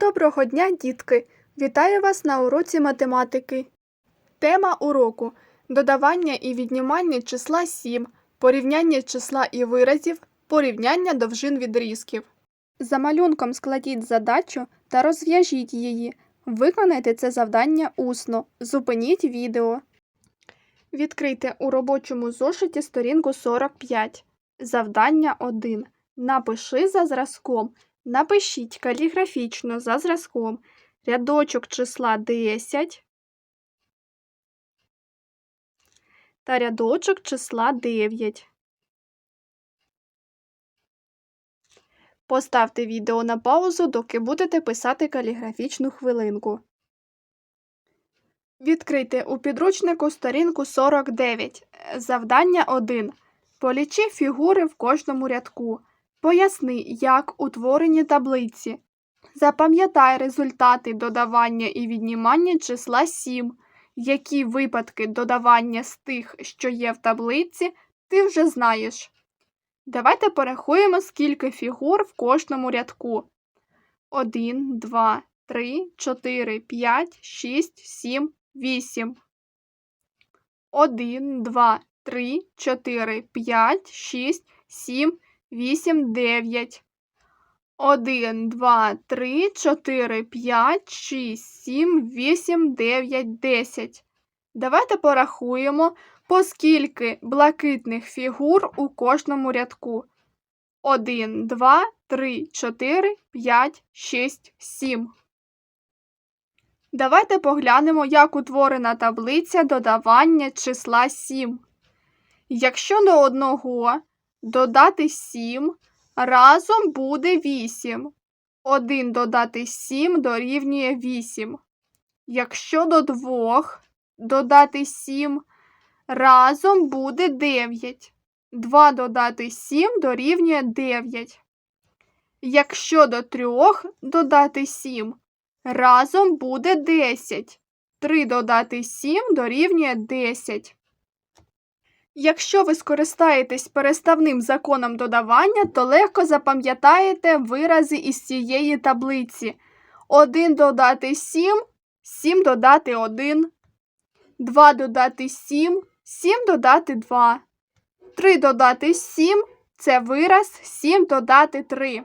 Доброго дня, дітки! Вітаю вас на уроці математики. Тема уроку додавання і віднімання числа 7, порівняння числа і виразів, порівняння довжин відрізків. За малюнком складіть задачу та розв'яжіть її. Виконайте це завдання усно. Зупиніть відео. Відкрийте у робочому зошиті сторінку 45. Завдання 1. Напиши за зразком. Напишіть каліграфічно за зразком рядочок числа 10 та рядочок числа 9. Поставте відео на паузу, доки будете писати каліграфічну хвилинку. Відкрийте у підручнику сторінку 49. Завдання 1. Полічи фігури в кожному рядку. Поясни, як утворені таблиці. Запам'ятай результати додавання і віднімання числа 7. Які випадки додавання з тих, що є в таблиці, ти вже знаєш. Давайте порахуємо, скільки фігур в кожному рядку. 1, 2, 3, 4, 5, 6, 7, 8. 1, 2, 3, 4, 5, 6, 7, 8, 9. 1, 2, 3, 4, 5, 6, 7, 8, 9, 10. Давайте порахуємо, по скільки блакитних фігур у кожному рядку. 1, 2, 3, 4, 5, 6, 7. Давайте поглянемо, як утворена таблиця додавання числа 7. Якщо до одного додати 7, разом буде 8. 1 додати 7 дорівнює 8. Якщо до двох додати 7, разом буде 9. 2 додати 7 дорівнює 9. Якщо до трьох додати 7, разом буде 10. 3 додати 7 дорівнює 10. Якщо ви скористаєтесь переставним законом додавання, то легко запам'ятаєте вирази із цієї таблиці. 1 додати 7, 7 додати 1, 2 додати 7, 7 додати 2, 3 додати 7 це вираз 7 додати 3.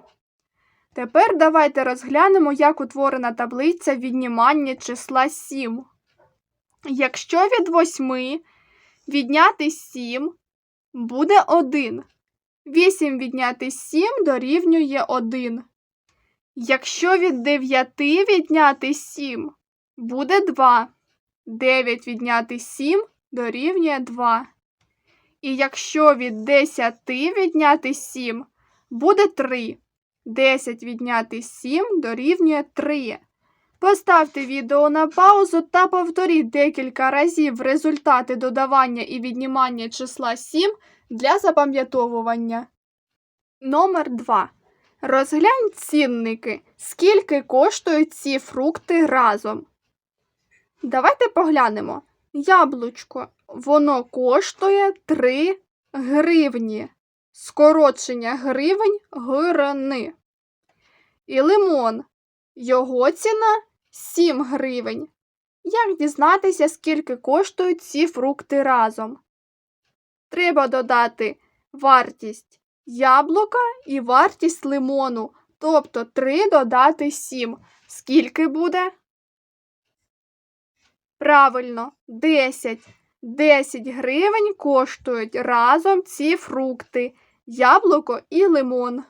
Тепер давайте розглянемо, як утворена таблиця віднімання числа 7. Якщо від 8 відняти 7 буде 1. 8 відняти 7 дорівнює 1. Якщо від 9 відняти 7 буде 2. 9 відняти 7 дорівнює 2. І якщо від 10 відняти 7 буде 3. 10 відняти 7 дорівнює 3. Поставте відео на паузу та повторіть декілька разів результати додавання і віднімання числа 7 для запам'ятовування. Номер 2. Розглянь цінники. Скільки коштують ці фрукти разом. Давайте поглянемо. Яблучко. Воно коштує 3 гривні. Скорочення гривень гривни. І лимон. Його ціна 7 гривень. Як дізнатися, скільки коштують ці фрукти разом? Треба додати вартість яблука і вартість лимону, тобто 3 додати 7. Скільки буде? Правильно, 10. 10 гривень коштують разом ці фрукти, яблуко і лимон.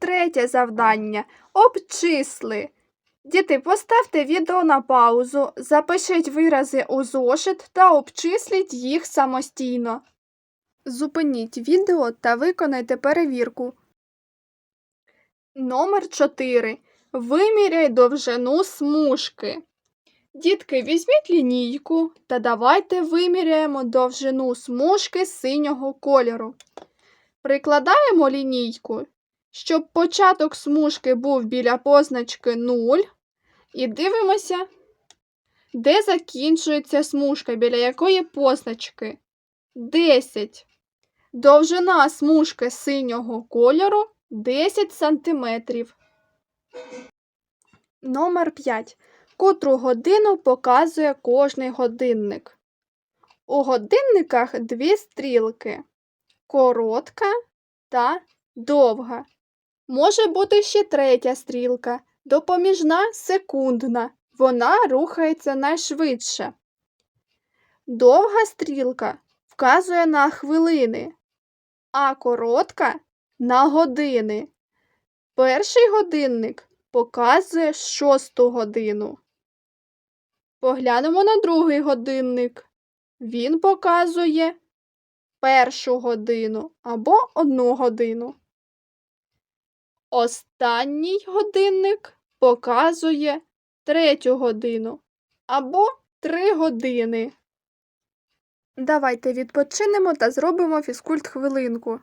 Третє завдання. Обчисли. Діти, поставте відео на паузу, запишіть вирази у зошит та обчисліть їх самостійно. Зупиніть відео та виконайте перевірку. Номер 4. Виміряй довжину смужки. Дітки, візьміть лінійку та давайте виміряємо довжину смужки синього кольору. Прикладаємо лінійку щоб початок смужки був біля позначки 0. І дивимося, де закінчується смужка, біля якої позначки 10. Довжина смужки синього кольору 10 см. Номер 5. Котру годину показує кожний годинник. У годинниках дві стрілки коротка та довга. Може бути ще третя стрілка, допоміжна секундна. Вона рухається найшвидше. Довга стрілка вказує на хвилини, а коротка на години. Перший годинник показує шосту годину. Поглянемо на другий годинник. Він показує першу годину або одну годину. Останній годинник показує третю годину або три години. Давайте відпочинемо та зробимо фізкульт хвилинку.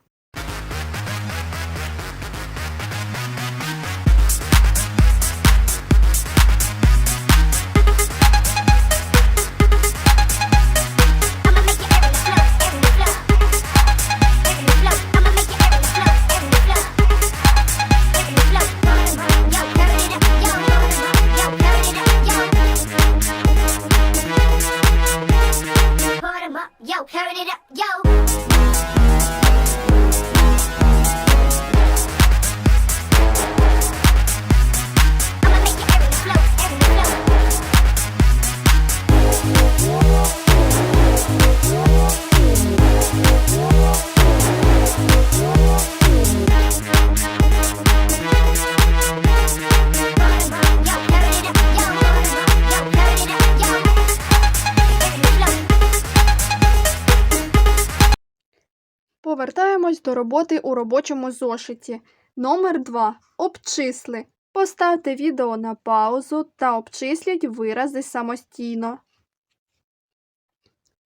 Повертаємось до роботи у робочому зошиті. Номер 2. Обчисли. Поставте відео на паузу та обчисліть вирази самостійно.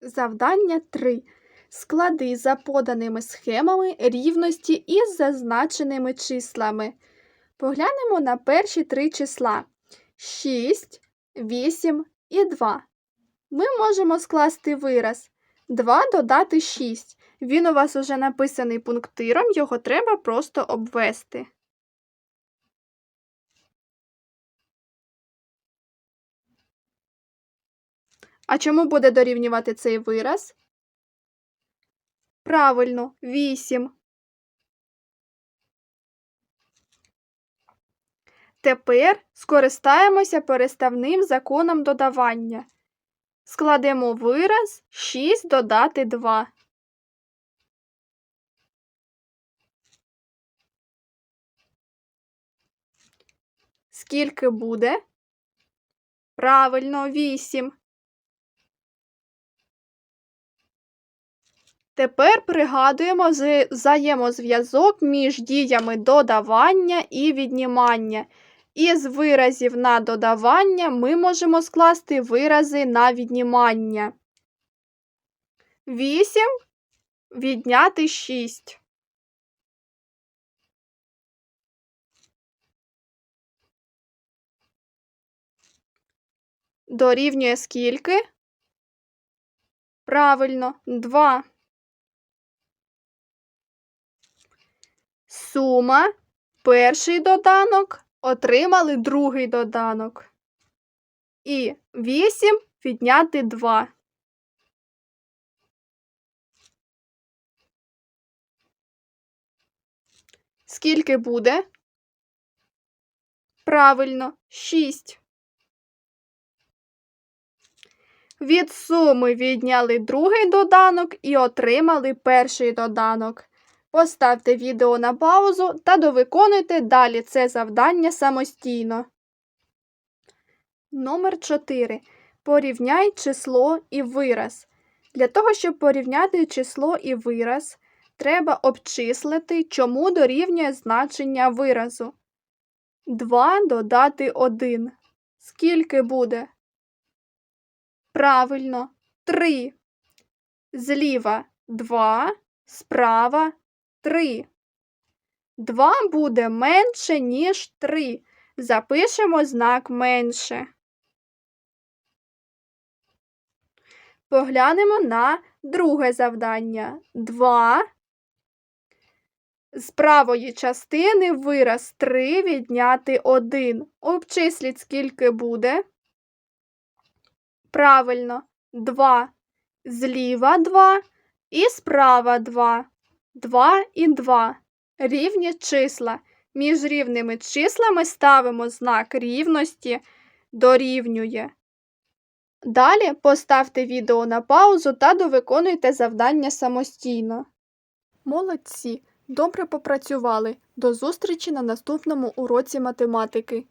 Завдання 3. Склади за поданими схемами рівності із зазначеними числами. Поглянемо на перші три числа 6, 8 і 2. Ми можемо скласти вираз 2 додати 6. Він у вас уже написаний пунктиром, його треба просто обвести. А чому буде дорівнювати цей вираз? Правильно, 8. Тепер скористаємося переставним законом додавання. Складемо вираз 6 додати 2. Скільки буде? Правильно, 8. Тепер пригадуємо взаємозв'язок між діями додавання і віднімання. Із виразів на додавання ми можемо скласти вирази на віднімання. 8 відняти 6. Дорівнює скільки? Правильно, 2. Сума. Перший доданок. Отримали другий доданок. І 8 відняти 2. Скільки буде? Правильно, 6. Від суми відняли другий доданок і отримали перший доданок. Поставте відео на паузу та довиконуйте далі це завдання самостійно. Номер 4. Порівняй число і вираз. Для того, щоб порівняти число і вираз, треба обчислити, чому дорівнює значення виразу. 2 додати 1. Скільки буде? Правильно, 3. Зліва 2, справа 3. 2 буде менше, ніж 3. Запишемо знак менше. Поглянемо на друге завдання. 2 З правої частини вираз 3 відняти 1. Обчисліть, скільки буде. Правильно, 2. Зліва 2 і справа 2. 2 і 2. Рівні числа. Між рівними числами ставимо знак рівності дорівнює. Далі поставте відео на паузу та довиконуйте завдання самостійно. Молодці! Добре попрацювали. До зустрічі на наступному уроці математики.